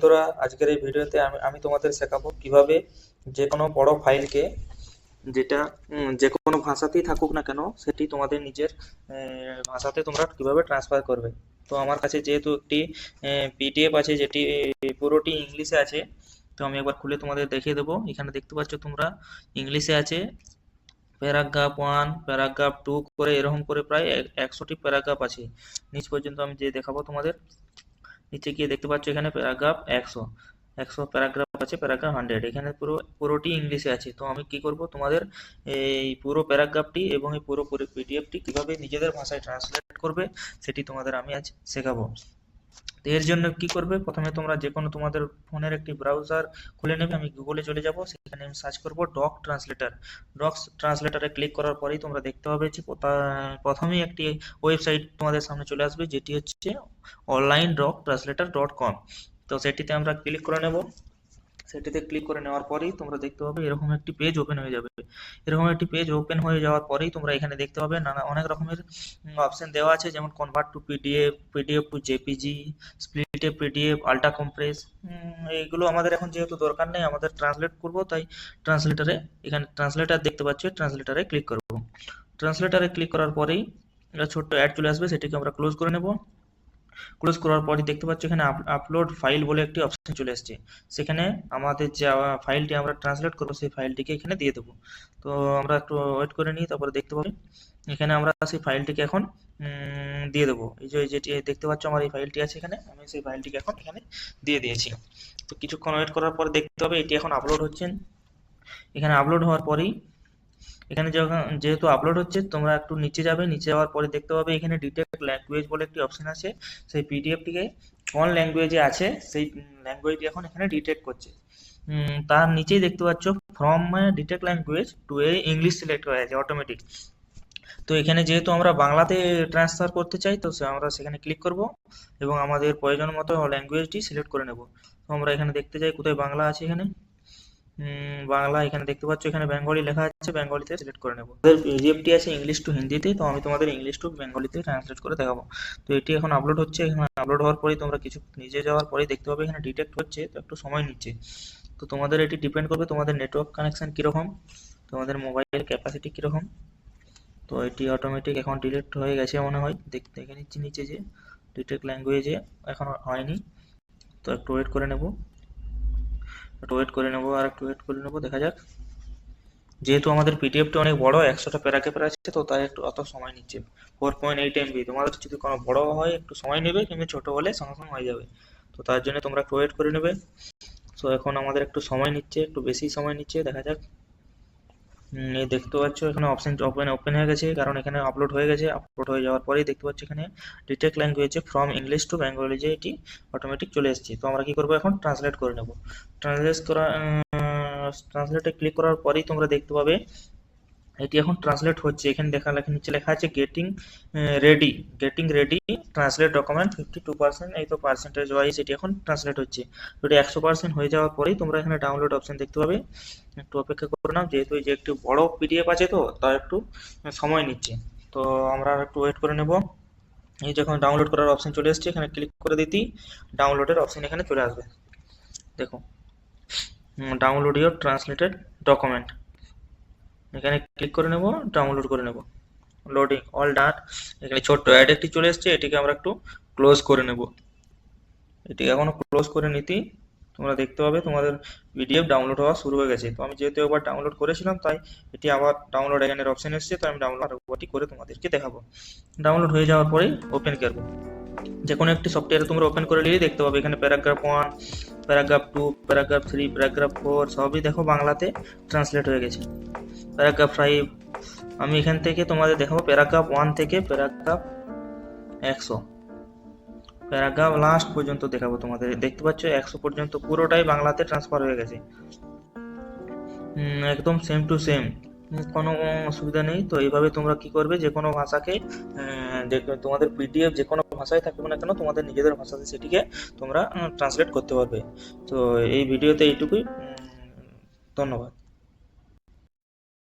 বন্ধুরা, আজকের এই ভিডিওতে আমি আমি তোমাদের শেখাবো কীভাবে যে কোনো বড় ফাইলকে যেটা যে কোনো ভাষাতেই থাকুক না কেন, সেটি তোমাদের নিজের ভাষাতে তোমরা কীভাবে ট্রান্সফার করবে। তো আমার কাছে যেহেতু একটি পিডিএফ আছে, যেটি পুরোটি ইংলিশে আছে, তো আমি একবার খুলে তোমাদের দেখিয়ে দেবো। এখানে দেখতে পাচ্ছ তোমরা, ইংলিশে আছে, প্যারাগ্রাফ ওয়ান, প্যারাগ্রাফ টু করে এরকম করে প্রায় এক- একশোটি প্যারাগ্রাফ আছে। নিচ পর্যন্ত আমি যে দেখাবো তোমাদের নিচে গিয়ে দেখতে পাচ্ছ এখানে প্যারাগ্রাফ একশো। একশো প্যারাগ্রাফ আছে প্যারাগ্রাফ হান্ড্রেড এখানে পুরো, পুরোটি ইংলিশে আছে। তো আমি কি করব? তোমাদের এই পুরো প্যারাগ্রাফটি এবং এই পুরো পিডিএফটি কীভাবে নিজেদের ভাষায় ট্রান্সলেট করবে, সেটি তোমাদের আমি আজ শেখাবো। তো এর জন্য কি করবে? প্রথমে তোমরা যে কোনো তোমাদের ফোনের একটি ব্রাউজার খুলে নেবে, আমি গুগলে চলে যাব। সেখানে আমি সার্চ করব ডক ট্রান্সলেটার ডক ট্রান্সলেটারে ক্লিক করার পরেই তোমরা দেখতে পাবে যে প্রথা- প্রথমেই একটি ওয়েবসাইট তোমাদের সামনে চলে আসবে, যেটি হচ্ছে online doc translator dot com তো সেটিতে আমরা ক্লিক করে নেব। সেটিতে ক্লিক করে নেওয়ার পরেই তোমরা দেখতে পাবে এরকম একটি পেজ ওপেন হয়ে যাবে। এরকম একটি পেজ ওপেন হয়ে যাওয়ার পরেই তোমরা এখানে দেখতে পাবে নানা, অনেক রকমের অপশন দেওয়া আছে, যেমন convert to PDF PDF to JPG split PDF ultra compress এইগুলো আমাদের এখন যেহেতু দরকার নেই, আমাদের ট্রান্সলেট করব, তাই ট্রান্সলেটারে এখানে ট্রান্সলেটার দেখতে পাচ্ছ ট্রান্সলেটারে ক্লিক করব। ট্রান্সলেটারে ক্লিক করার পরেই একটা ছোট্ট অ্যাড চলে আসবে, সেটিকে আমরা ক্লোজ করে নেব। ক্লোজ করার পরই দেখতে পাচ্ছ এখানে আপলোড ফাইল বলে একটি অপশন চলে এসেছে। সেখানে আমাদের যে ফাইলটি আমরা ট্রান্সলেট করব, সেই ফাইলটিকে এখানে দিয়ে দেবো। তো আমরা একটু ওয়েট করে নিই, তারপরে দেখতে পাবো। এখানে আমরা সেই ফাইলটিকে এখন দিয়ে দেবো। এই যে যেটি দেখতে পাচ্ছ আমার এই ফাইলটি আছে এখানে। আমি সেই ফাইলটিকে এখন এখানে দিয়ে দিয়েছি। তো কিছুক্ষণ ওয়েট করার পরে দেখতে হবে, এটি এখন আপলোড হচ্ছে। এখানে আপলোড হওয়ার পরেই এখানে যখন যেহেতু আপলোড হচ্ছে, তোমরা একটু নিচে যাবে, নিচে যাওয়ার পরে দেখতে পাবে এখানে ডিটেক্ট ল্যাঙ্গুয়েজ বলে একটি অপশন আছে। সেই পিডিএফটিকে কোন ল্যাঙ্গুয়েজে আছে, সেই ল্যাঙ্গুয়েজটি এখন এখানে ডিটেক্ট করছে। তার নিচেই দেখতে পাচ্ছ from detect language to a English select হয়ে আছে অটোমেটিক তো এখানে যেহেতু আমরা বাংলাতে ট্রান্সফার করতে চাই, তো আমরা সেখানে ক্লিক করব এবং আমাদের প্রয়োজন মতো ল্যাঙ্গুয়েজটি সিলেক্ট করে নেব। তো আমরা এখানে দেখতে চাই কোথায় বাংলা আছে এখানে। বাংলা এখানে দেখতে পাচ্ছ, এখানে বেঙ্গলি লেখা আছে, বেঙ্গলিতে সিলেক্ট করে নেব। আমাদের পিডিএফটি আছে ইংলিশ টু হিন্দিতে তো আমি তোমাদের ইংলিশ টু বেঙ্গলিতে ট্রান্সলেট করে দেখাবো। তো এটি এখন আপলোড হচ্ছে, এখানে আপলোড হওয়ার পরেই তোমরা কিছু নিজে যাওয়ার পরেই দেখতে পাবে, এখানে ডিটেক্ট হচ্ছে, তো একটু সময় নিচ্ছে। তো তোমাদের এটি ডিপেন্ড করবে তোমাদের নেটওয়ার্ক কানেকশন কীরকম, তোমাদের মোবাইলের ক্যাপাসিটি কীরকম। তো এটি অটোমেটিক এখন ডিলেক্ট হয়ে গেছে মনে হয় দেখতে দেখে নিচ্ছি নিচে যে ডিটেক্ট ল্যাঙ্গুয়েজে এখন হয়নি। তো একটু ওয়েট করে নেব। একটু ওয়েট করে নেব, আর একটু ওয়েট করে নেব, দেখা যাক। যেহেতু আমাদের পিডিএফটা অনেক বড়, একশোটা প্যারাকে প্যারা আছে তো, তাই একটু অত সময় নিচ্ছে। ফোর পয়েন্ট এইট এমবি তোমাদের যদি কোনো বড় হয়, একটু সময় নেবে, কিন্তু ছোট হলে সঙ্গে সঙ্গে হয়ে যাবে। তো তার জন্য তোমরা একটু ওয়েট করে নেবে। সো এখন আমাদের একটু সময় নিচ্ছে, একটু বেশি সময় নিচ্ছে, দেখা যাক। দেখতে পাচ্ছ, এখানে অপশন ওপেন ওপেন হয়ে গেছে, কারণ এখানে আপলোড হয়ে গেছে আপলোড হয়ে যাওয়ার পরেই দেখতে পাচ্ছ এখানে ডিটেক্ট ল্যাঙ্গুয়েজে ফ্রম ইংলিশ টু বেঙ্গলি যে এটি অটোমেটিক চলে এসেছে। তো আমরা কি করব এখন? ট্রান্সলেট করে নেব। ট্রান্সলেট করা ট্রান্সলেটে ক্লিক করার পরেই তোমরা দেখতে পাবে এটি এখন ট্রান্সলেট হচ্ছে। এখানে দেখা লেখা, নিচে লেখা আছে getting ready getting ready translate document fifty two percent এই তো পার্সেন্টেজ ওয়াইজ এটি এখন ট্রান্সলেট হচ্ছে। তো একশো পার্সেন্ট হয়ে যাওয়ার পরেই তোমরা এখানে ডাউনলোড অপশন দেখতে পাবে। একটু অপেক্ষা করে নাও যেহেতু যে একটু বড় পিডিএফ আছে তো, তার একটু সময় নিচ্ছে। তো আমরা একটু ওয়েট করে নেব। এই যখন ডাউনলোড করার অপশন চলে এসেছে, এখানে ক্লিক করে দিতেই ডাউনলোডের অপশন এখানে চলে আসবে। দেখো ডাউনলোড ইউর ট্রান্সলেটেড ডকুমেন্ট এখানে ক্লিক করে নেব ডাউনলোড করে নেব। লোডিং অল ডান এখানে ছোট্ট অ্যাড একটি চলে এসেছে, এটিকে আমরা একটু ক্লোজ করে নেব। এটিকে এখনও ক্লোজ করে নিতেই তোমরা দেখতে পাবে, তোমাদের পিডিএফ ডাউনলোড হওয়া শুরু হয়ে গেছে। তো আমি যেহেতু একবার ডাউনলোড করেছিলাম, তাই এটি আবার ডাউনলোড এখানের অপশন এসেছে, তো আমি ডাউনলোড আরেকবারটি করে তোমাদেরকে দেখাবো। ডাউনলোড হয়ে যাওয়ার পরেই ওপেন করব। যে কোনো একটি সফটওয়্যার তোমরা ওপেন করে নিলেই দেখতে পাবে, এখানে paragraph one paragraph two paragraph three paragraph four সবই দেখো বাংলাতে ট্রান্সলেট হয়ে গেছে। প্যারাগ্রাফ ফাইভ আমি এখান থেকে তোমাদের দেখাবো প্যারাগ্রাফ ওয়ান থেকে প্যারাগ্রাফ একশো। প্যারাগ্রাফ লাস্ট পর্যন্ত দেখাবো তোমাদের। দেখতে পাচ্ছ, একশো পর্যন্ত পুরোটাই বাংলাতে ট্রান্সফার হয়ে গেছে। একদম সেম টু সেম কোনো অসুবিধা নেই। তো এইভাবে তোমরা কি করবে, যে কোনো ভাষাকে তোমাদের পিডিএফ যে কোনো ভাষায় থাকবে না কেন, তোমাদের নিজেদের ভাষাতে সেটিকে তোমরা ট্রান্সলেট করতে পারবে। তো এই ভিডিওতে এইটুকুই। ধন্যবাদ।